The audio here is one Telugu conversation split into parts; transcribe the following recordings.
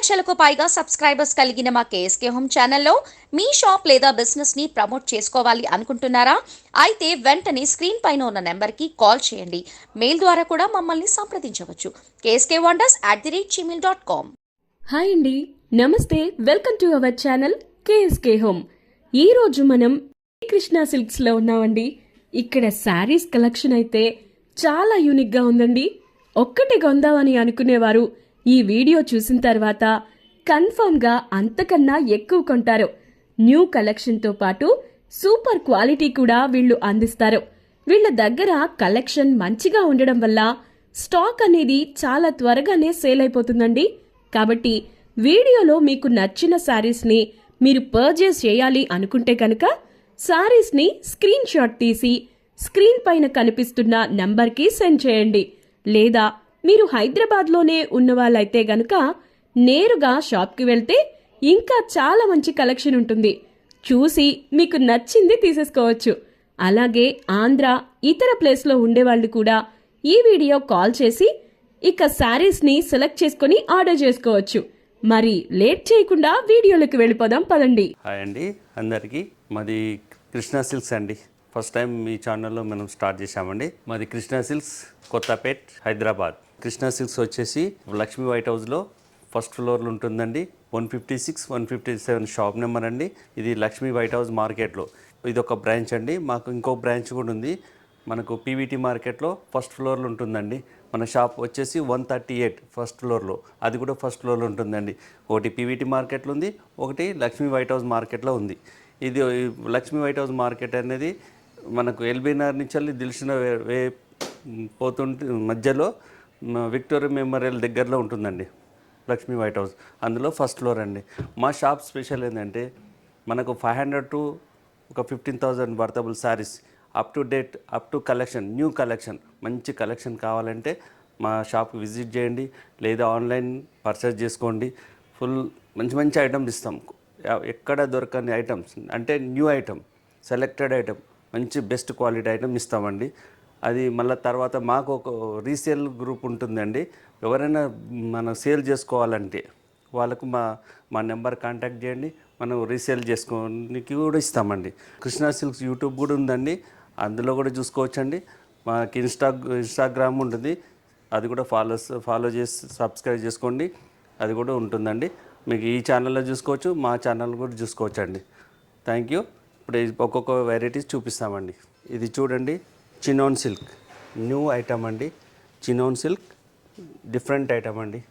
లక్షలకు పైగా సబ్స్క్రైబర్స్ కలిగిన మా కేఎస్కే హోమ్ ఛానల్లో మీ షాప్ లేదా బిజినెస్ని ప్రమోట్ చేసుకోవాలి అనుకుంటున్నారా? అయితే వెంటనే స్క్రీన్ పైన ఉన్న నెంబర్కి కాల్ చేయండి. మెయిల్ ద్వారా కూడా మమ్మల్ని సంప్రదించవచ్చు. KSK wonders at the rate gmail dot com. Hi అండి. నమస్తే. Welcome to our channel KSK home. ఈరోజు మనం కృష్ణా సిల్క్స్లో ఉన్నామండి. ఇక్కడ శారీస్ కలెక్షన్ అయితే చాలా యూనిక్గా ఉందండి. ఒక్కటి కొందామని అనుకునేవారు. ఈ వీడియో చూసిన తర్వాత కన్ఫర్మ్గా అంతకన్నా ఎక్కువ కొంటారు. న్యూ కలెక్షన్తో పాటు సూపర్ క్వాలిటీ కూడా వీళ్ళు అందిస్తారు. వీళ్ళ దగ్గర కలెక్షన్ మంచిగా ఉండడం వల్ల స్టాక్ అనేది చాలా త్వరగానే సేల్ అయిపోతుందండి. కాబట్టి వీడియోలో మీకు నచ్చిన శారీస్ని మీరు పర్చేస్ చేయాలి అనుకుంటే కనుక శారీస్ని స్క్రీన్ షాట్ తీసి స్క్రీన్ పైన కనిపిస్తున్న నంబర్కి సెండ్ చేయండి. లేదా మీరు హైదరాబాద్లోనే ఉన్నవాళ్ళైతే గనుక నేరుగా షాప్కి వెళ్తే ఇంకా చాలా మంచి కలెక్షన్ ఉంటుంది. చూసి మీకు నచ్చింది తీసేసుకోవచ్చు. అలాగే ఆంధ్ర ఇతర ప్లేస్లో ఉండేవాళ్ళు కూడా ఈ వీడియో కాల్ చేసి ఇక శారీస్ని సెలెక్ట్ చేసుకొని ఆర్డర్ చేసుకోవచ్చు. మరి లేట్ చేయకుండా వీడియోలోకి వెళ్ళిపోదాం పదండి. హాయ్ అండి అందరికీ. మాది కృష్ణా సిల్క్స్ అండి. ఫస్ట్ టైం మీ ఛానల్లో మనం స్టార్ట్ చేశామండి. మాది కృష్ణా సిల్క్స్ కొత్తపేట్ హైదరాబాద్. కృష్ణా సిల్క్స్ వచ్చేసి లక్ష్మీ వైట్ హౌస్లో ఫస్ట్ ఫ్లోర్లో ఉంటుందండి. One fifty six one fifty seven shop number అండి. ఇది లక్ష్మీ వైట్ హౌస్ మార్కెట్లో. ఇది ఒక బ్రాంచ్ అండి. మాకు ఇంకో బ్రాంచ్ కూడా ఉంది. మనకు పీవీటీ మార్కెట్లో ఫస్ట్ ఫ్లోర్లో ఉంటుందండి. మన షాప్ వచ్చేసి వన్ థర్టీ ఎయిట్ ఫస్ట్ ఫ్లోర్లో. అది కూడా ఫస్ట్ ఫ్లోర్లో ఉంటుందండి. ఒకటి పీవీటీ మార్కెట్లో ఉంది ఒకటి లక్ష్మీ వైట్ హౌస్ మార్కెట్లో ఉంది. ఇది లక్ష్మీ వైట్ హౌస్ మార్కెట్ అనేది మనకు ఎల్బీనగర్ నుంచి వెళ్ళి దిల్సిన వే పోతుంటే మధ్యలో విక్టోరియా మెమోరియల్ దగ్గరలో ఉంటుందండి లక్ష్మీ వైట్ హౌస్. అందులో ఫస్ట్ ఫ్లోర్ అండి. మా షాప్ స్పెషల్ ఏంటంటే మనకు ఫైవ్ హండ్రెడ్ టు ఒక fifteen thousand worthable saris up to date up to collection new collection మంచి కలెక్షన్ కావాలంటే మా షాప్కి విజిట్ చేయండి లేదా ఆన్లైన్ పర్చేస్ చేసుకోండి. ఫుల్ మంచి మంచి ఐటమ్స్ ఇస్తాం. ఎక్కడ దొరకని ఐటమ్స్ అంటే న్యూ ఐటమ్ సెలెక్టెడ్ ఐటమ్ మంచి బెస్ట్ క్వాలిటీ ఐటమ్ ఇస్తామండి. అది మళ్ళీ తర్వాత మాకు ఒక రీసేల్ గ్రూప్ ఉంటుందండి. ఎవరైనా మనం సేల్ చేసుకోవాలంటే వాళ్ళకు మా మా నెంబర్ కాంటాక్ట్ చేయండి. మనం రీసేల్ చేసుకోనికి కూడా ఇస్తామండి. కృష్ణా సిల్క్స్ యూట్యూబ్ కూడా ఉందండి. అందులో కూడా చూసుకోవచ్చండి. మాకు ఇన్స్టా ఇన్స్టాగ్రామ్ ఉంటుంది. అది కూడా ఫాలో ఫాలో చేసి సబ్స్క్రైబ్ చేసుకోండి. అది కూడా ఉంటుందండి. మీకు ఈ ఛానల్లో చూసుకోవచ్చు మా ఛానల్ కూడా చూసుకోవచ్చండి. Thank you. ఇప్పుడు ఒక్కొక్క వెరైటీస్ చూపిస్తామండి. ఇది చూడండి. Chinon silk. న్యూ ఐటమ్ అండి. చినోన్ సిల్క్ డిఫరెంట్ ఐటమ్ అండి.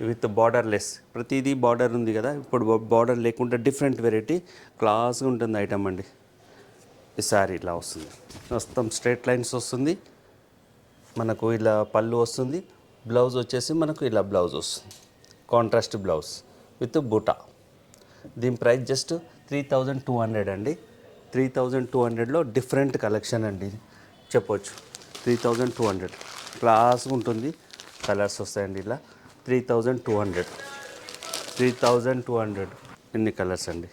విత్ బార్డర్లెస్ ప్రతిదీ బార్డర్ ఉంది కదా. ఇప్పుడు బార్డర్ లేకుండా డిఫరెంట్ వెరైటీ క్లాస్గా ఉంటుంది ఐటమ్ అండి. ఈ సారీ ఇలా వస్తుంది. మొత్తం స్ట్రేట్ లైన్స్ వస్తుంది. మనకు ఇలా పళ్ళు వస్తుంది. బ్లౌజ్ వచ్చేసి మనకు ఇలా బ్లౌజ్ వస్తుంది. కాంట్రాస్ట్ బ్లౌజ్ విత్ బూటా. దీని price just three thousand two hundred అండి. త్రీ థౌజండ్ టూ హండ్రెడ్లో డిఫరెంట్ కలెక్షన్ అండి. ఇది చెప్పొచ్చు. Three thousand two hundred. క్లాస్గా ఉంటుంది కలర్స్ వస్తాయండి ఇలా. Three thousand two hundred. Three thousand two hundred. ఎన్ని కలర్స్ అండి.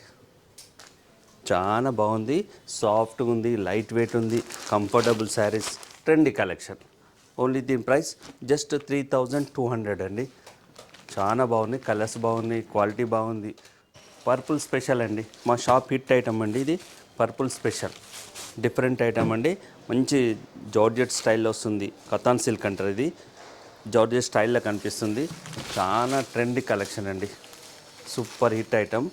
చాలా బాగుంది సాఫ్ట్గా ఉంది లైట్ వెయిట్ ఉంది comfortable saris trendy collection. Only దీని price just three thousand two hundred అండి. చాలా బాగుంది కలర్స్ బాగున్నాయి క్వాలిటీ బాగుంది. పర్పుల్ స్పెషల్ అండి. మా షాప్ హిట్ ఐటమ్ అండి ఇది పర్పుల్ స్పెషల్. డిఫరెంట్ ఐటమ్ అండి. మంచి జార్జెట్ స్టైల్లో వస్తుంది. కతాన్ సిల్క్ అంటారు ఇది. జార్జెట్ స్టైల్లో కనిపిస్తుంది. చాలా ట్రెండీ కలెక్షన్ అండి. Super hit item.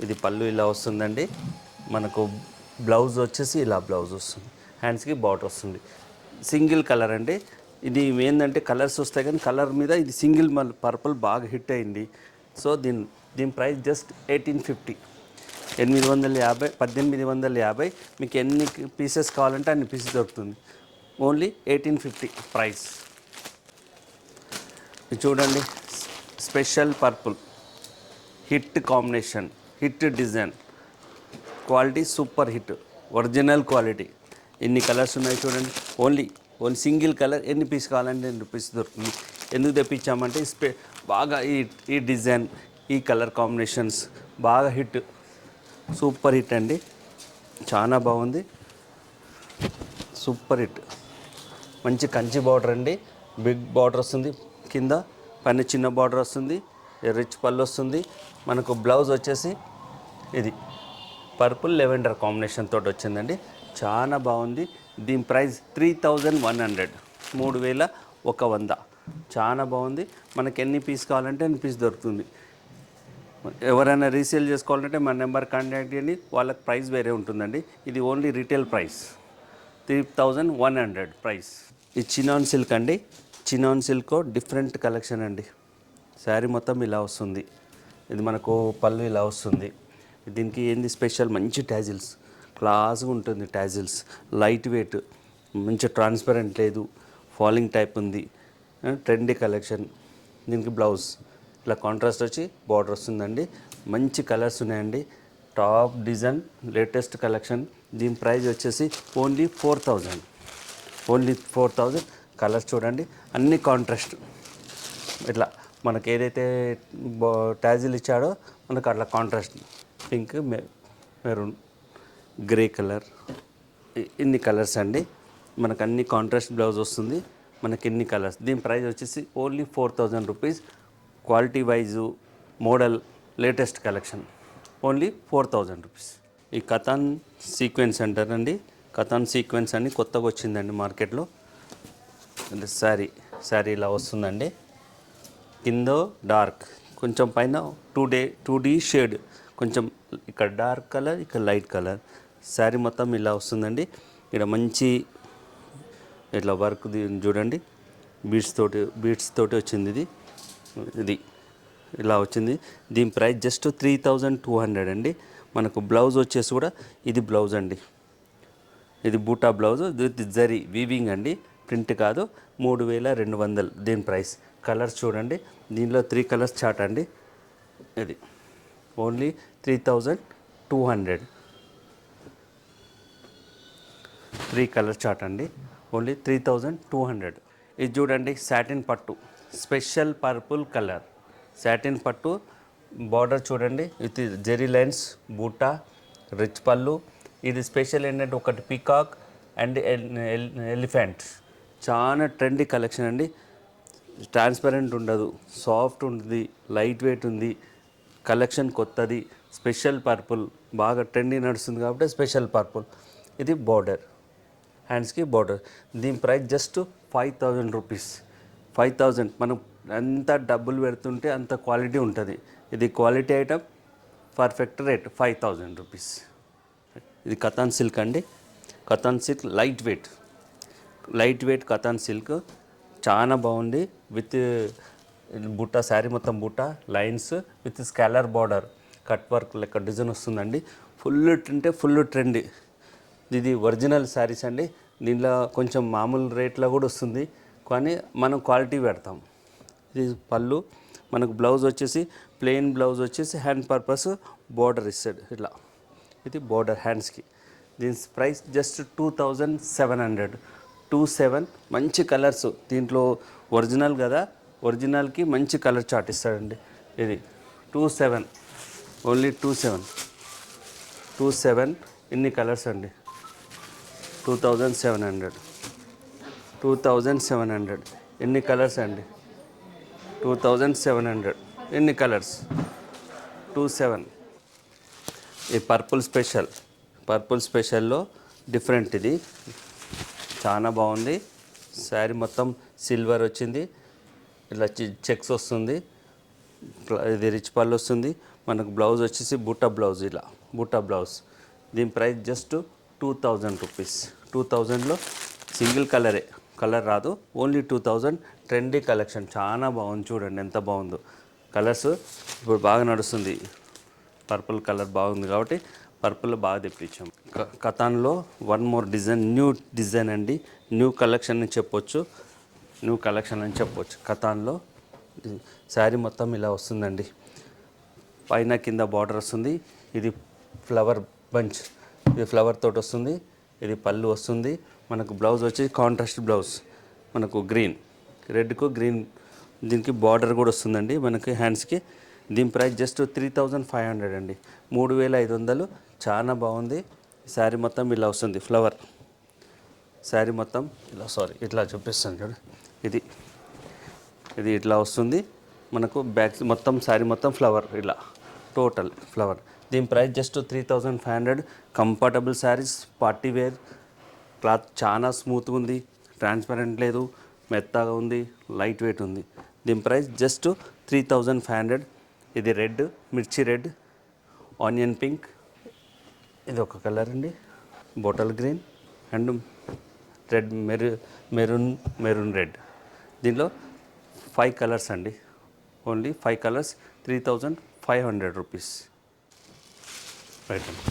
ఇది పళ్ళు ఇలా వస్తుందండి. మనకు బ్లౌజ్ వచ్చేసి ఇలా బ్లౌజ్ వస్తుంది. హ్యాండ్స్కి బాట్ వస్తుంది. సింగిల్ కలర్ అండి. ఇది ఏంటంటే కలర్స్ వస్తాయి కానీ కలర్ మీద ఇది సింగిల్ మళ్ళీ పర్పుల్ బాగా హిట్ అయింది. సో దీని దీని ప్రైస్ జస్ట్ ఎయిటీన్ ఫిఫ్టీ. ఎనిమిది వందల యాభై పద్దెనిమిది వందల యాభై మీకు ఎన్ని పీసెస్ కావాలంటే అన్ని పీసెస్ దొరుకుతుంది. ఓన్లీ ఎయిటీన్ ఫిఫ్టీ ప్రైస్ చూడండి special purple hit combination hit design quality super hit original quality ఎన్ని కలర్స్ ఉన్నాయి చూడండి. ఓన్లీ ఓన్లీ సింగిల్ కలర్ ఎన్ని పీస్ కావాలంటే ఎన్ని పీస్ దొరుకుతుంది. ఎందుకు తెప్పించామంటే స్పె బాగా ఈ ఈ డిజైన్ ఈ కలర్ కాంబినేషన్స్ బాగా హిట్ సూపర్ హిట్ అండి. చాలా బాగుంది. Super hit. మంచి కంచి బార్డర్ అండి. బిగ్ బార్డర్ వస్తుంది కింద. పైన చిన్న బార్డర్ వస్తుంది. రిచ్ పళ్ళు వస్తుంది. మనకు బ్లౌజ్ వచ్చేసి ఇది. పర్పుల్ లెవెండర్ కాంబినేషన్ తోటి వచ్చిందండి. చాలా బాగుంది. దీని price three thousand one hundred. మూడు వేల ఒక వంద. చాలా బాగుంది. మనకి ఎన్ని పీస్ కావాలంటే ఎన్ని పీస్ దొరుకుతుంది. ఎవరైనా రీసేల్ చేసుకోవాలంటే మన నెంబర్ కాంటాక్ట్ చేయండి. వాళ్ళకి ప్రైస్ వేరే ఉంటుందండి. ఇది only retail price. Three thousand one hundred price. ఇది చినాన్ సిల్క్ అండి. చినాన్ సిల్క్ డిఫరెంట్ కలెక్షన్ అండి. శారీ మొత్తం ఇలా వస్తుంది. ఇది మనకు పళ్ళు ఇలా వస్తుంది. దీనికి ఏంది స్పెషల్? మంచి ట్యాజిల్స్ క్లాస్గా ఉంటుంది ట్యాజిల్స్ లైట్ వెయిట్. మంచి ట్రాన్స్పరెంట్ లేదు. ఫాలింగ్ టైప్ ఉంది. Trendy collection. దీనికి బ్లౌజ్. ఇలా కాంట్రాస్ట్ వచ్చి బార్డర్ వస్తుందండి. మంచి కలర్స్ ఉన్నాయండి. టాప్ డిజైన్ లేటెస్ట్ కలెక్షన్ దీని ప్రైస్ వచ్చేసి only four thousand only four thousand colours చూడండి. అన్ని కాంట్రాస్ట్ ఇట్లా మనకి ఏదైతే ట్యాజిల్ ఇచ్చాడో మనకు అట్లా కాంట్రాస్ట్ పింక్ మె మెరూన్ గ్రే కలర్ ఇన్ని కలర్స్ అండి. మనకు అన్ని కాంట్రాస్ట్ బ్లౌజ్ వస్తుంది. మనకి ఎన్ని కలర్స్ దీని ప్రైస్ వచ్చేసి only four thousand rupees quality wise model latest collection only four thousand rupees. ఈ కథాన్ సీక్వెన్స్ అంటారండి కథాన్ సీక్వెన్స్ అని కొత్తగా వచ్చిందండి మార్కెట్లో. అంటే శారీ శారీ ఇలా వస్తుందండి. కింద డార్క్ కొంచెం పైన two day two D shade కొంచెం ఇక్కడ డార్క్ కలర్ ఇక్కడ లైట్ కలర్. శారీ మొత్తం ఇలా వస్తుందండి. ఇక్కడ మంచి ఇట్లా వర్క్ చూడండి. బీడ్స్ తోటి బీడ్స్ తోటి వచ్చింది ఇది. ఇది ఇలా వచ్చింది. దీని price just three thousand two hundred అండి. మనకు బ్లౌజ్ వచ్చేసి కూడా ఇది బ్లౌజ్ అండి. ఇది బూటా బ్లౌజ్ విత్ జరీ వీవింగ్ అండి. ప్రింట్ కాదు మూడు వేల రెండు వందలు దీని ప్రైస్. కలర్స్ చూడండి. దీనిలో త్రీ కలర్స్ చాట్ అండి. ఇది only three thousand two hundred three colour chart అండి. Only three thousand two hundred ఇది చూడండి సాటిన్ పట్టు. Special purple colour. సాటిన్ పట్టు. బార్డర్ చూడండి. విత్ జెరీ లైన్స్ బూటా రిచ్ పళ్ళు. ఇది స్పెషల్ ఏంటంటే ఒకటి పీకాక్ అండ్ ఎలిఫెంట్. చాలా ట్రెండీ కలెక్షన్ అండి. ట్రాన్స్పరెంట్ ఉండదు. సాఫ్ట్ ఉంటుంది లైట్ వెయిట్ ఉంది. కలెక్షన్ కొత్తది. Special purple. బాగా ట్రెండీ నడుస్తుంది కాబట్టి స్పెషల్ పర్పుల్. ఇది బార్డర్. హ్యాండ్స్కి బార్డర్. దీని price just five thousand rupees. Five thousand. మనం ఎంత డబ్బులు పెడుతుంటే అంత క్వాలిటీ ఉంటుంది. ఇది quality item perfect rate five thousand rupees. ఇది కథాన్ సిల్క్ అండి. Katan silk light weight. Light weight katan silk. చాలా బాగుంది. విత్ బుట్ట శారీ మొత్తం బుట్ట lines with scholar border. Cut work లెక్క డిజైన్ వస్తుందండి. ఫుల్ అంటే ఫుల్ ట్రెండ్. ఇది ఒరిజినల్ శారీస్ అండి. దీనిలో కొంచెం మామూలు రేట్లో కూడా వస్తుంది. కానీ మనం క్వాలిటీ పెడతాం. ఇది పళ్ళు మనకు బ్లౌజ్ వచ్చేసి ప్లెయిన్ బ్లౌజ్ వచ్చేసి హ్యాండ్ పర్పస్ బోర్డర్ ఇస్తాడు ఇట్లా. ఇది బోర్డర్ హ్యాండ్స్కి. దీని price just two thousand seven hundred. Two seven మంచి కలర్స్. దీంట్లో ఒరిజినల్ కదా ఒరిజినల్కి మంచి కలర్ చార్ట్ ఇస్తాడండి. ఇది two seven only two seven. Two seven ఇన్ని కలర్స్ అండి. Two thousand seven hundred. Two thousand seven hundred. ఎన్ని కలర్స్ అండి? Two thousand seven hundred. ఎన్ని కలర్స్? Two seven. ఈ పర్పుల్ స్పెషల్. పర్పుల్ స్పెషల్లో డిఫరెంట్ ఇది. చాలా బాగుంది. శారీ మొత్తం సిల్వర్ వచ్చింది. ఇలా చి- చెక్స్ వస్తుంది. ఇది రిచ్ పళ్ళు వస్తుంది. మనకు బ్లౌజ్ వచ్చేసి బుట్ట బ్లౌజ్ ఇలా. బుట్ట బ్లౌజ్. దీని price just two thousand rupees. Two థౌజండ్లో సింగిల్ కలరే. కలర్ రాదు. Only two thousand trendy collection. చాలా బాగుంది చూడండి ఎంత బాగుందో. కలర్స్ ఇప్పుడు బాగా నడుస్తుంది. పర్పుల్ కలర్ బాగుంది కాబట్టి పర్పుల్ బాగా తెప్పించాం. క- కథాన్లో one more design new design అండి. న్యూ కలెక్షన్ అని చెప్పొచ్చు. న్యూ కలెక్షన్ అని చెప్పొచ్చు. కథాన్లో శారీ మొత్తం ఇలా వస్తుందండి. పైన కింద బార్డర్ వస్తుంది. ఇది ఫ్లవర్ బంచ్. ఇది ఫ్లవర్ తోటి వస్తుంది. ఇది పళ్ళు వస్తుంది. మనకు బ్లౌజ్ వచ్చి కాంట్రాస్ట్ బ్లౌజ్ మనకు గ్రీన్. రెడ్కు గ్రీన్ దీనికి బార్డర్ కూడా వస్తుందండి మనకి హ్యాండ్స్కి. దీని price just three thousand five hundred అండి. మూడు వేల ఐదు వందలు చాలా బాగుంది. శారీ మొత్తం ఇలా వస్తుంది ఫ్లవర్. శారీ మొత్తం ఇలా సారీ ఇట్లా చూపిస్తాను చూడు. ఇది ఇది ఇట్లా వస్తుంది. మనకు బ్యాక్ మొత్తం శారీ మొత్తం ఫ్లవర్ ఇలా టోటల్ ఫ్లవర్. దీని price just three thousand five hundred. Comfortable saris party wear cloth చాలా స్మూత్గా ఉంది ట్రాన్స్పరెంట్ లేదు మెత్తగా ఉంది లైట్ వెయిట్ ఉంది. దీని price just three thousand five hundred ఇది రెడ్ మిర్చి రెడ్ ఆనియన్ పింక్. ఇది ఒక కలర్ అండి బాటల్ గ్రీన్ అండ్ రెడ్ మెరు మెరూన్ మెరూన్ రెడ్. దీనిలో ఫైవ్ కలర్స్ అండి. Only five colours three thousand five hundred rupees right అండి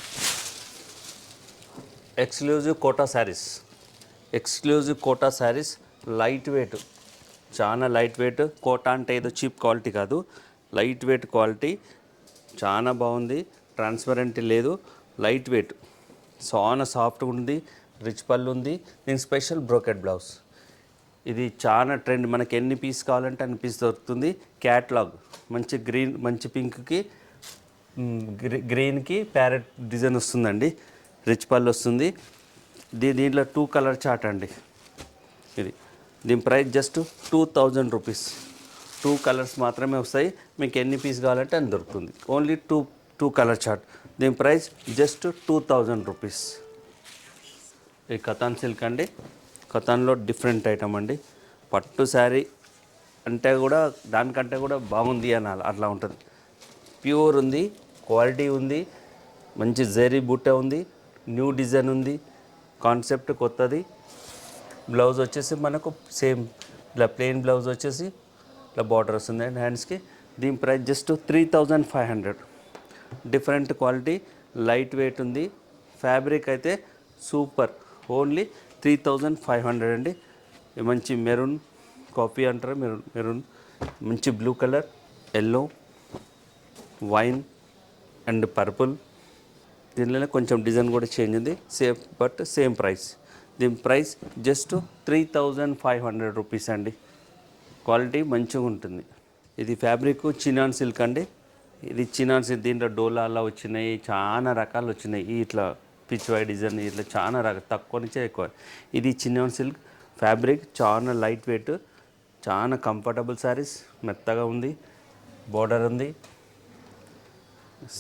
exclusive Kota saris. Exclusive Kota saris light weight. చాలా లైట్ వెయిట్. కోటా అంటే ఏదో చీప్ క్వాలిటీ కాదు. లైట్ వెయిట్ క్వాలిటీ చాలా బాగుంది. ట్రాన్స్పరెంట్ లేదు. Light weight. చాలా సాఫ్ట్గా ఉంది. రిచ్ పళ్ళు ఉంది. దీని స్పెషల్ బ్రోకెట్ బ్లౌజ్. ఇది చాలా ట్రెండ్. మనకి ఎన్ని పీస్ కావాలంటే అన్ని పీస్ దొరుకుతుంది. క్యాట్లాగ్. మంచి గ్రీన్ మంచి పింక్కి గ్రీ గ్రీన్కి ప్యారెట్ డిజైన్ వస్తుందండి. రిచ్ పళ్ళు వస్తుంది. దీ దీంట్లో టూ కలర్ చాట్ అండి. ఇది. దీని price just two thousand rupees. Two colours మాత్రమే వస్తాయి. మీకు ఎన్ని పీస్ కావాలంటే అని దొరుకుతుంది. Only two two colour chart. దీని price just two thousand rupees. ఈ కథాన్ సిల్క్ అండి. కథాన్లో డిఫరెంట్ ఐటమ్ అండి. పట్టు శారీ అంటే కూడా దానికంటే కూడా బాగుంది అని అట్లా ఉంటుంది. ప్యూర్ ఉంది క్వాలిటీ ఉంది మంచి జరీ బుట్ట ఉంది. న్యూ డిజైన్ ఉంది కాన్సెప్ట్ కొత్తది. బ్లౌజ్ వచ్చేసి మనకు సేమ్ ఇలా ప్లెయిన్ బ్లౌజ్ వచ్చేసి ఇలా బార్డర్ వస్తుంది అండ్ హ్యాండ్స్కి. దీని price just three thousand five hundred. Different quality light weight ఉంది. ఫ్యాబ్రిక్ అయితే super. Only three thousand five hundred అండి. మంచి మెరూన్ కాఫీ అంటారు మెరూన్ మెరూన్. మంచి blue colour yellow wine and purple. దీనిలోనే కొంచెం డిజైన్ కూడా చేంజ్ ఉంది. Same but same price. దీని price just three thousand five hundred rupees అండి. క్వాలిటీ మంచిగా ఉంటుంది. ఇది ఫ్యాబ్రిక్ చినాన్ సిల్క్ అండి. ఇది చినాన్ సిల్క్ దీంట్లో డోలాలా వచ్చినాయి చాలా రకాలు వచ్చినాయి. ఇట్లా పిచ్ వై డిజైన్ ఇట్లా చాలా రకాలు తక్కువ నుంచే ఎక్కువ. ఇది చినాన్ సిల్క్ ఫ్యాబ్రిక్ చాలా లైట్ వెయిట్ చాలా కంఫర్టబుల్ శారీస్ మెత్తగా ఉంది బోర్డర్ ఉంది.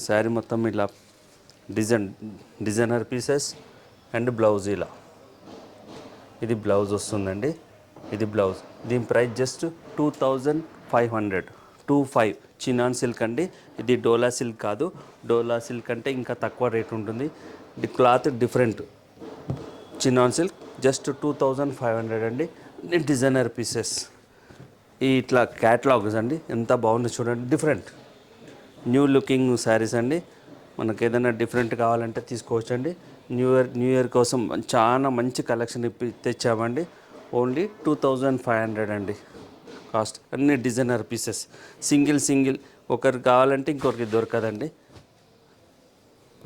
శారీ మొత్తం ఇలా design designer pieces and blouse ఇలా. ఇది బ్లౌజ్ వస్తుందండి. ఇది బ్లౌజ్. దీని price just two thousand five hundred. Two five chinon silk అండి. ఇది డోలా సిల్క్ కాదు. డోలా సిల్క్ అంటే ఇంకా తక్కువ రేట్ ఉంటుంది. The cloth different. Chinon silk just two thousand five hundred అండి. Designer pieces. ఇట్లా క్యాటలాగ్స్ అండి. ఎంత బాగుంది చూడండి. డిఫరెంట్. న్యూ లుకింగ్ శారీస్ అండి. మనకు ఏదైనా డిఫరెంట్ కావాలంటే తీసుకోవచ్చండి. న్యూ ఇయర్ న్యూ ఇయర్ కోసం చాలా మంచి కలెక్షన్ ఇప్పి తెచ్చామండి. Only two thousand five hundred అండి. కాస్ట్ అన్ని డిజైనర్ పీసెస్ సింగిల్ సింగిల్ ఒకరికి కావాలంటే ఇంకొకరికి దొరకదండి.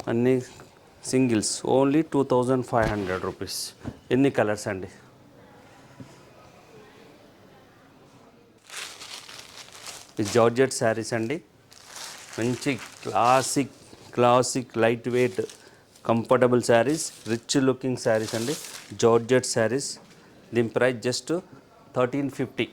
అన్ని singles only two thousand five hundred rupees ఎన్ని కలర్స్ అండి? జార్జెట్ శారీస్ అండి. మంచి classic classic light weight comfortable saris rich looking saris అండి. జార్జెట్ శారీస్ దీని ప్రైస్ జస్ట్ థర్టీన్ ఫిఫ్టీ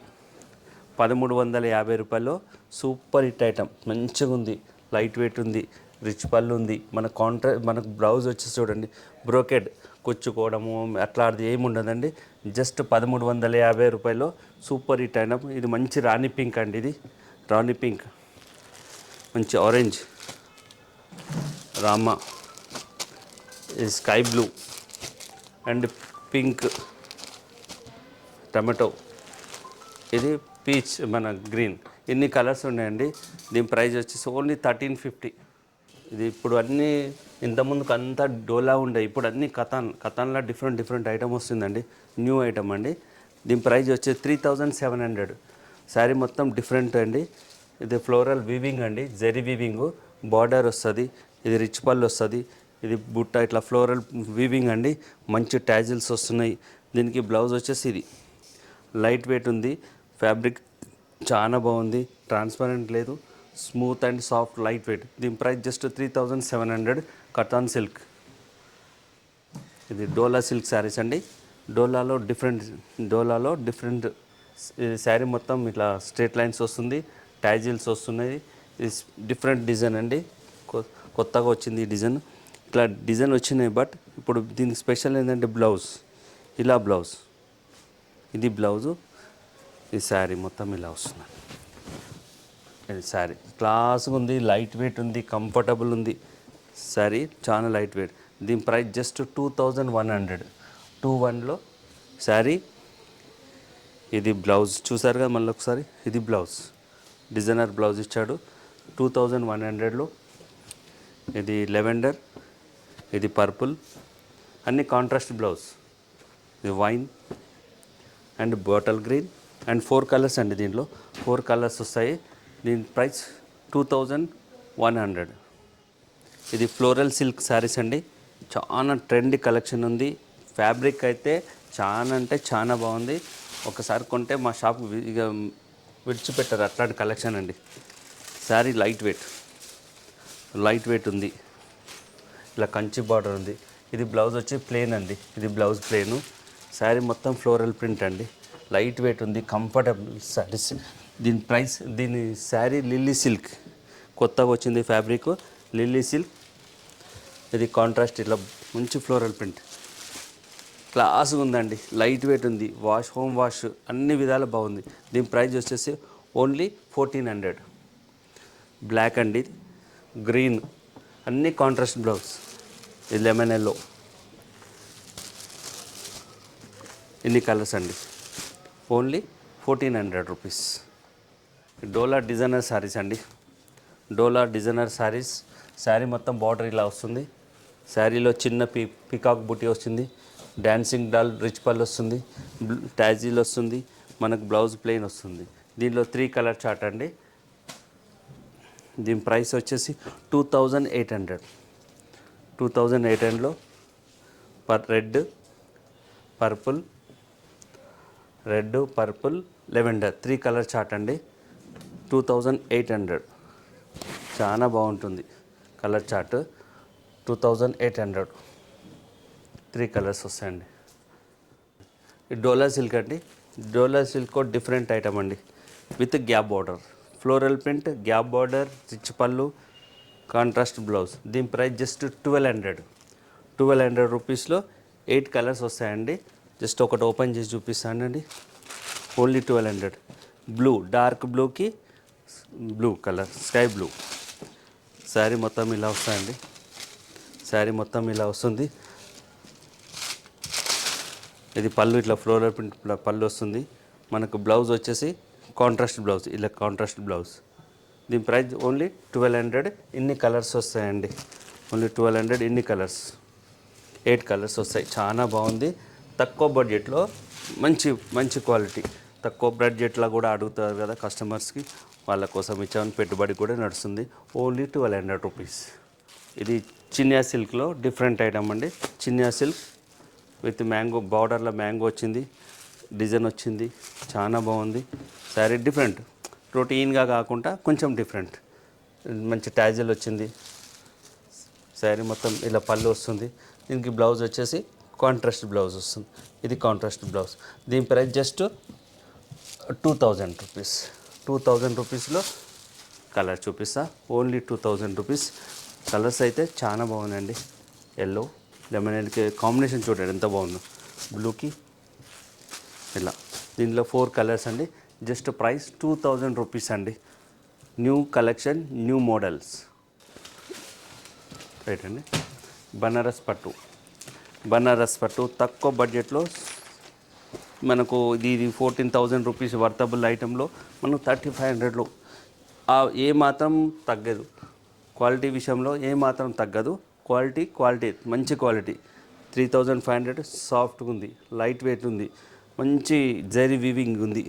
పదమూడు వందల యాభై రూపాయలు సూపర్ హిట్ ఐటమ్ మంచిగా ఉంది లైట్ వెయిట్ ఉంది రిచ్ పళ్ళు ఉంది. మన కాంట్రా మనకు బ్లౌజ్ వచ్చేసి చూడండి బ్రోకెడ్ కుచ్చుకోవడము అట్లాంటిది ఏమి ఉండదండి. జస్ట్ పదమూడు వందల యాభై రూపాయలు సూపర్ హిట్ ఐటమ్ ఇది మంచి రాణి పింక్ అండి ఇది. రాణి పింక్ మంచి ఆరెంజ్ రామ ఇది sky blue and pink tomato ఇది పీచ్ మన గ్రీన్ ఇన్ని కలర్స్ ఉన్నాయండి. దీని ప్రైస్ వచ్చేసి ఓన్లీ థర్టీన్ ఫిఫ్టీ ఇది ఇప్పుడు అన్నీ ఇంతకుముందుకు అంతా డోలా ఉండే. ఇప్పుడు అన్ని కథాన్ కథాన్లో డిఫరెంట్ డిఫరెంట్ ఐటమ్ వస్తుందండి. న్యూ ఐటమ్ అండి. దీని ప్రైస్ వచ్చేసి three thousand seven hundred sari మొత్తం డిఫరెంట్ అండి. ఇది ఫ్లోరల్ వీవింగ్ అండి. జెరీ వీవింగ్ బార్డర్ వస్తుంది. ఇది రిచ్ పళ్ళు వస్తుంది. ఇది బుట్ట ఇట్లా ఫ్లోరల్ వీవింగ్ అండి. మంచి ట్యాజిల్స్ వస్తున్నాయి. దీనికి బ్లౌజ్ వచ్చేసి ఇది. లైట్ వెయిట్ ఉంది. ఫ్యాబ్రిక్ చాలా బాగుంది. ట్రాన్స్పరెంట్ లేదు. Smooth and soft light weight దీని price just three thousand seven hundred cotton silk ఇది డోలా సిల్క్ శారీస్ అండి. డోలాలో డిఫరెంట్ డోలాలో డిఫరెంట్ శారీ మొత్తం ఇట్లా స్ట్రేట్ లైన్స్ వస్తుంది. ట్యాజిల్స్ వస్తున్నాయి. ఇది డిఫరెంట్ డిజైన్ అండి. కొత్తగా వచ్చింది ఈ డిజైన్. ఇట్లా డిజైన్ వచ్చినాయి బట్ ఇప్పుడు దీనికి స్పెషల్ ఏంటంటే బ్లౌజ్. ఇలా బ్లౌజ్. ఇది బ్లౌజు ఈ శారీ మొత్తం ఇలా వస్తుంది ఇది శారీ. క్లాస్గా ఉంది లైట్ వెయిట్ ఉంది కంఫర్టబుల్ ఉంది. శారీ చాలా లైట్ వెయిట్. దీని price just two thousand one hundred. Two వన్లో శారీ. ఇది బ్లౌజ్. చూసారుగా కదా మళ్ళీ ఒకసారి ఇది బ్లౌజ్. డిజైనర్ బ్లౌజ్ ఇచ్చాడు. టూ థౌజండ్ వన్ హండ్రెడ్లో ఇది లెవెండర్ ఇది పర్పుల్ అన్ని కాంట్రాస్ట్ బ్లౌజ్. ఇది wine and bottle green and four colours అండి దీంట్లో. ఫోర్ కలర్స్ వస్తాయి. దీని price two thousand one hundred. ఇది ఫ్లోరల్ సిల్క్ శారీస్ అండి. చాలా ట్రెండీ కలెక్షన్ ఉంది. ఫ్యాబ్రిక్ అయితే చాలా అంటే చాలా బాగుంది. ఒకసారి కొంటే మా షాప్ ఇక విడిచిపెట్టారు. అట్లాంటి కలెక్షన్ అండి. Sari light weight light weight ఉంది. ఇలా కంచి బార్డర్ ఉంది. ఇది బ్లౌజ్ వచ్చి ప్లేన్ అండి. ఇది బ్లౌజ్ ప్లెయిన్. శారీ మొత్తం ఫ్లోరల్ ప్రింట్ అండి. లైట్ వెయిట్ ఉంది. కంఫర్టబుల్ శారీస్. దీని ప్రైస్ దీని శారీ లిల్లీ సిల్క్. కొత్తగా వచ్చింది ఫ్యాబ్రిక్. Lily silk. ఇది కాంట్రాస్ట్ ఇట్లా మంచి ఫ్లోరల్ ప్రింట్. క్లాస్గా ఉందండి. లైట్ వెయిట్ ఉంది. వాష్ హోమ్ వాష్ అన్ని విధాలు బాగుంది. దీని ప్రైస్ వచ్చేసి ఓన్లీ ఫోర్టీన్ హండ్రెడ్. బ్లాక్ అండి గ్రీన్ అన్ని కాంట్రాస్ట్ బ్లౌజ్ ఇది లెమన్ ఎల్లో ఇన్ని కలర్స్ అండి. Only fourteen hundred rupees dola designer saris అండి. డోలా డిజైనర్ శారీస్ శారీ మొత్తం బార్డర్ ఇలా వస్తుంది. శారీలో చిన్న పీ పికాక్ బుటీ వస్తుంది. డ్యాన్సింగ్ డాల్ రిచ్ పల్ వస్తుంది. ట్యాజీలు వస్తుంది. మనకు బ్లౌజ్ ప్లెయిన్ వస్తుంది. దీనిలో త్రీ కలర్ చార్ట్ అండి. దీని ప్రైస్ వచ్చేసి two thousand eight hundred. Two thousand eight హండ్రెడ్లో per red purple red purple lavender. Three colour chart అండి. Two thousand eight hundred. చాలా బాగుంటుంది colour chart. Two thousand eight hundred. Three colours వస్తాయండి. ఈ డోలా సిల్క్ అండి. డోలా సిల్క్ డిఫరెంట్ ఐటమ్ అండి. With gap border. Floral print gap border rich పళ్ళు కాంట్రాస్ట్ బ్లౌజ్. దీని price just twelve hundred. Twelve hundred రూపీస్లో ఎయిట్ కలర్స్ వస్తాయండి. జస్ట్ ఒకటి ఓపెన్ చేసి చూపిస్తానండి. Only twelve hundred. Blue dark బ్లూకి blue colour sky blue. Sari మొత్తం ఇలా వస్తాయండి. శారీ మొత్తం ఇలా వస్తుంది. ఇది పళ్ళు ఇట్లా ఫ్లోరల్ ప్రింట్ పళ్ళు వస్తుంది. మనకు బ్లౌజ్ వచ్చేసి కాంట్రాస్ట్ బ్లౌజ్ ఇలా కాంట్రాస్ట్ బ్లౌజ్ దీని ప్రైస్ ఓన్లీ ట్వెల్వ్ హండ్రెడ్ ఇన్ని కలర్స్ వస్తాయండి. ఓన్లీ ట్వెల్వ్ హండ్రెడ్ ఇన్ని కలర్స్ ఎయిట్ కలర్స్ వస్తాయి. చాలా బాగుంది. తక్కువ బడ్జెట్లో మంచి మంచి క్వాలిటీ తక్కువ బడ్జెట్లో కూడా అడుగుతారు కదా కస్టమర్స్కి వాళ్ళ కోసం ఇచ్చామని పెట్టుబడి కూడా నడుస్తుంది. ఓన్లీ ట్వెల్వ్ హండ్రెడ్ రూపీస్ ఇది చిన్యా సిల్క్లో డిఫరెంట్ ఐటమ్ అండి. చిన్యా సిల్క్ విత్ మ్యాంగో బార్డర్లో మ్యాంగో వచ్చింది. డిజైన్ వచ్చింది. చాలా బాగుంది. శారీ డిఫరెంట్. రొటీన్గా కాకుండా కొంచెం డిఫరెంట్. మంచి ట్యాజల్ వచ్చింది. శారీ మొత్తం ఇలా పళ్ళు వస్తుంది. దీనికి బ్లౌజ్ వచ్చేసి కాంట్రాస్ట్ బ్లౌజ్ వస్తుంది. ఇది కాంట్రాస్ట్ బ్లౌజ్. దీని price just two thousand rupees. Two thousand రూపీస్లో కలర్ చూపిస్తా. Only two thousand rupees. Colours అయితే చాలా బాగున్నాయండి. ఎల్లో లెమన్ కాంబినేషన్ చూడండి ఎంత బాగుందో. బ్లూకి ఇలా. దీనిలో ఫోర్ కలర్స్ అండి. Just price two thousand rupees అండి. New collection new models. Right అండి. బనారస్ పట్టు. బనారస్ పట్టు తక్కువ బడ్జెట్లో మనకు ఇది ఇది ఫోర్టీన్ థౌజండ్ రూపీస్ వర్తబుల్ ఐటెంలో మనం థర్టీ ఫైవ్ హండ్రెడ్లో. ఏ మాత్రం తగ్గదు. క్వాలిటీ విషయంలో ఏ మాత్రం తగ్గదు. క్వాలిటీ క్వాలిటీ మంచి quality. Three thousand five hundred సాఫ్ట్గా ఉంది లైట్ వెయిట్ ఉంది మంచి జరీ వీవింగ్ ఉంది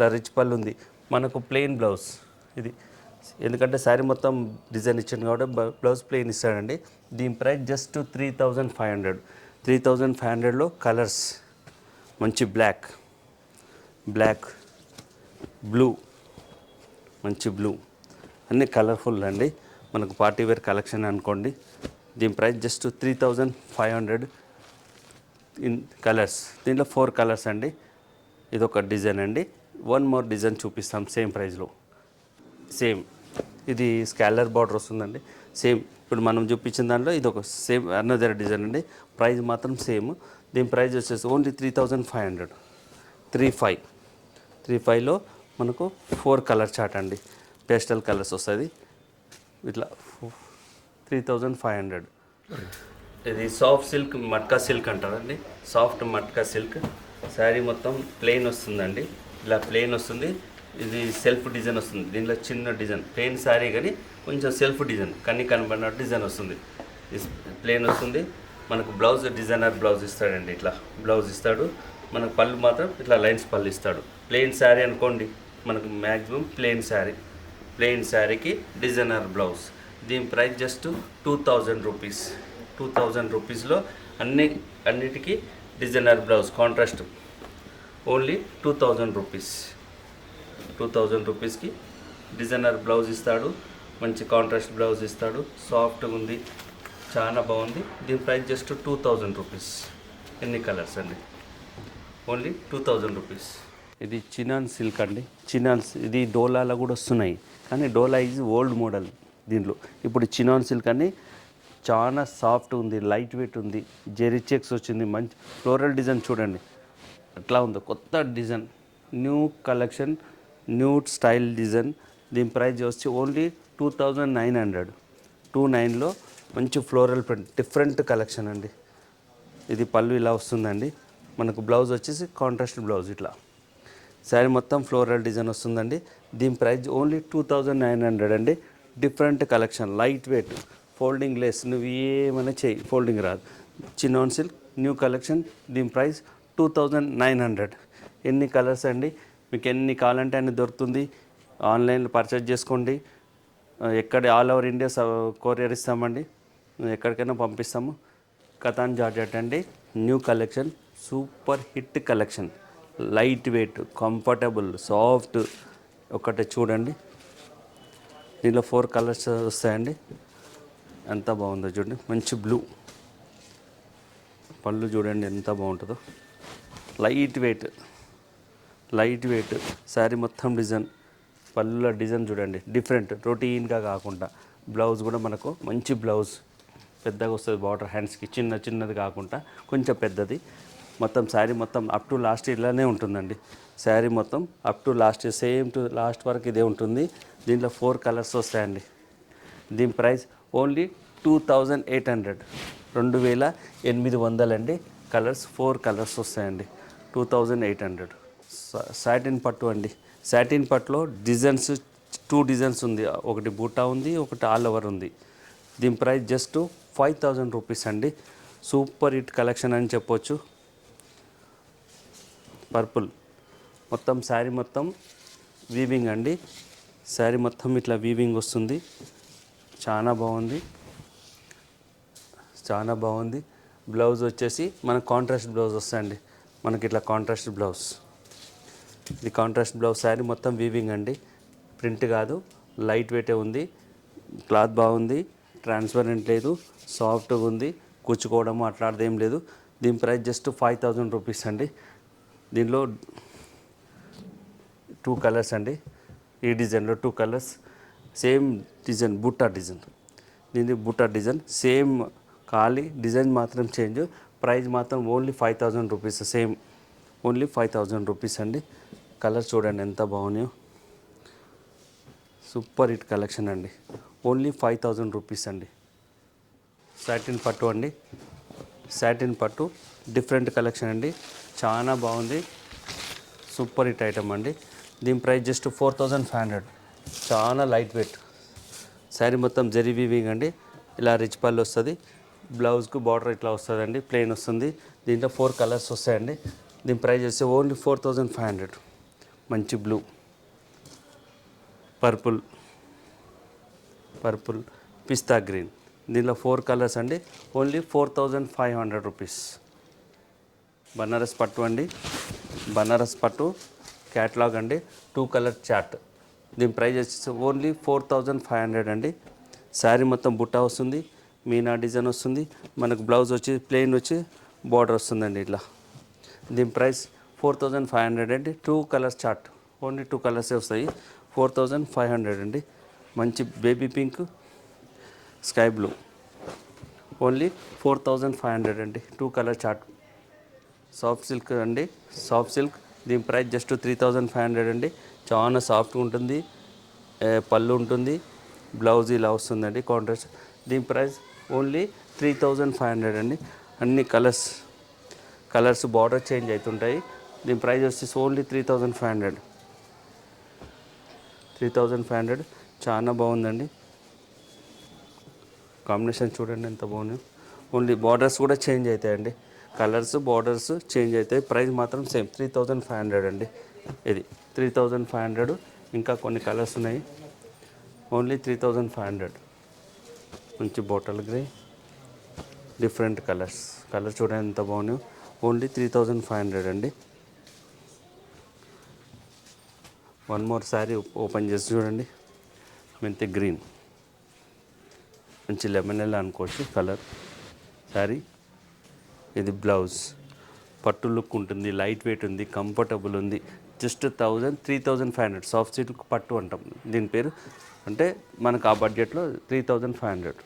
ఇట్లా రిచ్ పళ్ళు ఉంది. మనకు ప్లెయిన్ బ్లౌజ్ ఇది. ఎందుకంటే శారీ మొత్తం డిజైన్ ఇచ్చాను కాబట్టి బ- బ్లౌజ్ ప్లెయిన్ ఇస్తాడండి. దీని price just three thousand five hundred three thousand five హండ్రెడ్లో కలర్స్ మంచి బ్లాక్ బ్లాక్ బ్లూ మంచి బ్లూ అన్ని కలర్ఫుల్ అండి. మనకు పార్టీ వేర్ కలెక్షన్ అనుకోండి. దీని price just three thousand five hundred in colours దీంట్లో ఫోర్ కలర్స్ అండి. ఇది ఒక డిజైన్ అండి. వన్ మోర్ డిజైన్ చూపిస్తాం సేమ్ ప్రైస్లో సేమ్ ఇది స్కాలర్ బార్డర్ వస్తుందండి. సేమ్ ఇప్పుడు మనం చూపించిన దాంట్లో ఇది ఒక సేమ్ అనదర్ డిజైన్ అండి. ప్రైస్ మాత్రం సేమ్ దీని ప్రైస్ వచ్చేసి only three thousand five hundred three five three ఫైవ్లో మనకు ఫోర్ కలర్ చార్ట్ అండి. పేస్టల్ కలర్స్ వస్తుంది. ఇట్లా త్రీ థౌజండ్ ఫైవ్ హండ్రెడ్ ఇది సాఫ్ట్ సిల్క్ మట్కా సిల్క్ అంటారండి. సాఫ్ట్ మట్కా సిల్క్ శారీ మొత్తం ప్లెయిన్ వస్తుందండి. ఇలా ప్లెయిన్ వస్తుంది. ఇది సెల్ఫ్ డిజైన్ వస్తుంది. దీనిలో చిన్న డిజైన్ ప్లెయిన్ శారీ కానీ కొంచెం సెల్ఫ్ డిజైన్ కన్ని కనబడినట్టు డిజైన్ వస్తుంది. ప్లెయిన్ వస్తుంది. మనకు బ్లౌజ్ డిజైనర్ బ్లౌజ్ ఇస్తాడండి ఇట్లా. బ్లౌజ్ ఇస్తాడు. మనకు పళ్ళు మాత్రం ఇట్లా లైన్స్ పళ్ళు ఇస్తాడు. ప్లెయిన్ శారీ అనుకోండి. మనకు మ్యాక్సిమం ప్లెయిన్ శారీ. ప్లెయిన్ శారీకి డిజైనర్ బ్లౌజ్ దీని price just two thousand rupees two thousand రూపీస్లో అన్ని అన్నిటికీ designer blouse contrast only two thousand rupees two thousand రూపీస్కి డిజైనర్ బ్లౌజ్ ఇస్తాడు మంచి కాంట్రాస్ట్ బ్లౌజ్ ఇస్తాడు సాఫ్ట్గా ఉంది చాలా బాగుంది. దీని price just two thousand rupees ఎన్ని కలర్స్ అండి? ఓన్లీ టూ థౌజండ్ రూపీస్ ఇది చినాన్ సిల్క్ అండి. చినాన్ ఇది డోలాలో కూడా వస్తున్నాయి. కానీ డోలా ఈజ్ ఓల్డ్ మోడల్ దీంట్లో. ఇప్పుడు చినాన్ సిల్క్ అని చాలా సాఫ్ట్ ఉంది లైట్ వెయిట్ ఉంది జెరీ చెక్స్ వచ్చింది మంచి ఫ్లోరల్ డిజైన్ చూడండి. అట్లా ఉంది కొత్త design new collection new style design. దీని ప్రైజ్ వచ్చి only two thousand nine hundred. Two నైన్లో మంచి ఫ్లోరల్ ప్రింట్ డిఫరెంట్ కలెక్షన్ అండి. ఇది పళ్ళు ఇలా వస్తుందండి. మనకు బ్లౌజ్ వచ్చేసి కాంట్రాస్ట్ బ్లౌజ్ ఇట్లా. శారీ మొత్తం ఫ్లోరల్ డిజైన్ వస్తుందండి. దీని price only two thousand nine hundred అండి. Different collection light weight. Folding less నువ్వు ఏమైనా చేయి ఫోల్డింగ్ రాదు. చిన్నోన్ సిల్క్ న్యూ కలెక్షన్ దీని price two thousand nine hundred. ఎన్ని కలర్స్ అండి? మీకు ఎన్ని కావాలంటే అన్ని దొరుకుతుంది. ఆన్లైన్లో పర్చేజ్ చేసుకోండి. ఎక్కడ ఆల్ ఓవర్ ఇండియా కొరియర్ ఇస్తామండి. ఎక్కడికైనా పంపిస్తాము. కథాన్ జార్జెట్ అండి. New collection super hit collection. Light weight comfortable soft. ఒకటి చూడండి. దీనిలో ఫోర్ కలర్స్ వస్తాయండి. ఎంత బాగుందో చూడండి. మంచి బ్లూ. పళ్ళు చూడండి ఎంత బాగుంటుందో. Light weight light weight sari మొత్తం డిజైన్. పళ్ళుల డిజైన్ చూడండి. డిఫరెంట్ రొటీన్గా కాకుండా. బ్లౌజ్ కూడా మనకు మంచి బ్లౌజ్ పెద్దగా వస్తుంది బార్డర్ హ్యాండ్స్కి చిన్న చిన్నది కాకుండా కొంచెం పెద్దది. మొత్తం శారీ మొత్తం అప్ టు లాస్ట్ ఇలానే ఉంటుందండి. శారీ మొత్తం up to last same to last వరకు ఇదే ఉంటుంది. దీంట్లో ఫోర్ కలర్స్ వస్తాయండి. దీని price only two thousand eight hundred. రెండు వేల ఎనిమిది వందలండి కలర్స్ ఫోర్ కలర్స్ వస్తాయండి. Two thousand eight hundred. Satin పట్టు అండి. సాటిన్ పట్టులో డిజైన్స్ టూ డిజైన్స్ ఉంది. ఒకటి బూటా ఉంది ఒకటి ఆల్ ఓవర్ ఉంది. దీని price just five thousand rupees అండి. సూపర్ హిట్ కలెక్షన్ అని చెప్పొచ్చు. పర్పుల్. మొత్తం శారీ మొత్తం వీవింగ్ అండి. శారీ మొత్తం ఇట్లా వీవింగ్ వస్తుంది. చాలా బాగుంది. చాలా బాగుంది. బ్లౌజ్ వచ్చేసి మన కాంట్రాస్ట్ బ్లౌజ్ వస్తాయండి. మనకి ఇట్లా కాంట్రాస్ట్ బ్లౌజ్. ఇది కాంట్రాస్ట్ బ్లౌజ్ శారీ మొత్తం వీవింగ్ అండి. ప్రింట్ కాదు లైట్ వెయిటే ఉంది. క్లాత్ బాగుంది ట్రాన్స్పరెంట్ లేదు సాఫ్ట్గా ఉంది. కూర్చుకోవడము అట్లాంటిది ఏం లేదు. దీని price just five thousand rupees అండి. దీనిలో టూ కలర్స్ అండి. ఈ డిజైన్లో two colours same design Butta design. దీని బుట్టా డిజైన్ సేమ్ ఖాళీ డిజైన్ మాత్రం చేంజ్. ప్రైస్ మాత్రం only five thousand rupees same only five thousand rupees అండి. కలర్ చూడండి ఎంత బాగున్నాయో. సూపర్ హిట్ కలెక్షన్ అండి. ఓన్లీ ఫైవ్ థౌజండ్ రూపీస్ అండి. సాటిన్ పట్టు అండి. సాటిన్ పట్టు డిఫరెంట్ కలెక్షన్ అండి. చాలా బాగుంది. సూపర్ హిట్ ఐటమ్ అండి. దీని price just four thousand five hundred. చాలా లైట్ వెయిట్ శారీ మొత్తం జరీ వీవింగ్ అండి. ఇలా రిచ్ పళ్ళు వస్తుంది. బ్లౌజ్కు బార్డర్ ఇట్లా వస్తుందండి. ప్లెయిన్ వస్తుంది. దీంట్లో ఫోర్ కలర్స్ వస్తాయండి. దీని ప్రైస్ వచ్చి only four thousand five hundred మంచి blue purple purple pista green దీనిలో ఫోర్ కలర్స్ అండి. Only four thousand five hundred rupees Banaras పట్టు అండి. బనారస్ పట్టు. క్యాట్లాగ్ అండి. టూ కలర్ చాట్ దీని ప్రైస్ వచ్చేసి only four thousand five hundred అండి. శారీ మొత్తం బుట్ట వస్తుంది మీనా డిజైన్ వస్తుంది మనకు బ్లౌజ్ వచ్చి ప్లెయిన్ వచ్చి బార్డర్ వస్తుందండి ఇట్లా. దీని price four thousand five hundred అండి. Two colours chart only two కలర్సే వస్తాయి. ఫోర్ థౌజండ్ ఫైవ్ హండ్రెడ్ అండి. మంచి baby pink sky blue. Only four thousand five hundred అండి. Two colour chart. Soft silk అండి సాఫ్ట్ సిల్క్. దీని price just three thousand five hundred అండి. చాలా సాఫ్ట్గా ఉంటుంది. పళ్ళు ఉంటుంది. బ్లౌజ్ ఇలా వస్తుందండి కాంట్రాస్ట్ దీని price only three thousand five hundred అండి. అన్ని కలర్స్ కలర్స్ బార్డర్ చేంజ్ అవుతుంటాయి. దీని ప్రైస్ వచ్చేసి only three thousand five hundred. Three thousand five hundred. చాలా బాగుందండి. కాంబినేషన్ చూడండి ఎంత బాగుంది. ఓన్లీ బార్డర్స్ కూడా చేంజ్ అవుతాయండి. కలర్స్ బార్డర్స్ చేంజ్ అవుతాయి. ప్రైస్ మాత్రం same three thousand five hundred అండి. ఇది. త్రీ థౌజండ్ ఫైవ్ హండ్రెడ్ ఇంకా కొన్ని కలర్స్ ఉన్నాయి. Only three thousand five hundred. మంచి bottle grey different colours. Colour చూడండి ఎంత బాగున్నాయో. Only three thousand five hundred అండి. వన్ మోర్ శారీ ఓపెన్ చేసి చూడండి. మెంతి గ్రీన్. మంచి లెమన్ ఎలా అనుకోవచ్చు కలర్. శారీ. ఇది బ్లౌజ్. పట్టు లుక్ ఉంటుంది లైట్ వెయిట్ ఉంది కంఫర్టబుల్ ఉంది. Just thousand three thousand five hundred. Soft silk పట్టు అంటాం. దీని పేరు అంటే మనకు ఆ బడ్జెట్లో త్రీ థౌజండ్ ఫైవ్ హండ్రెడ్.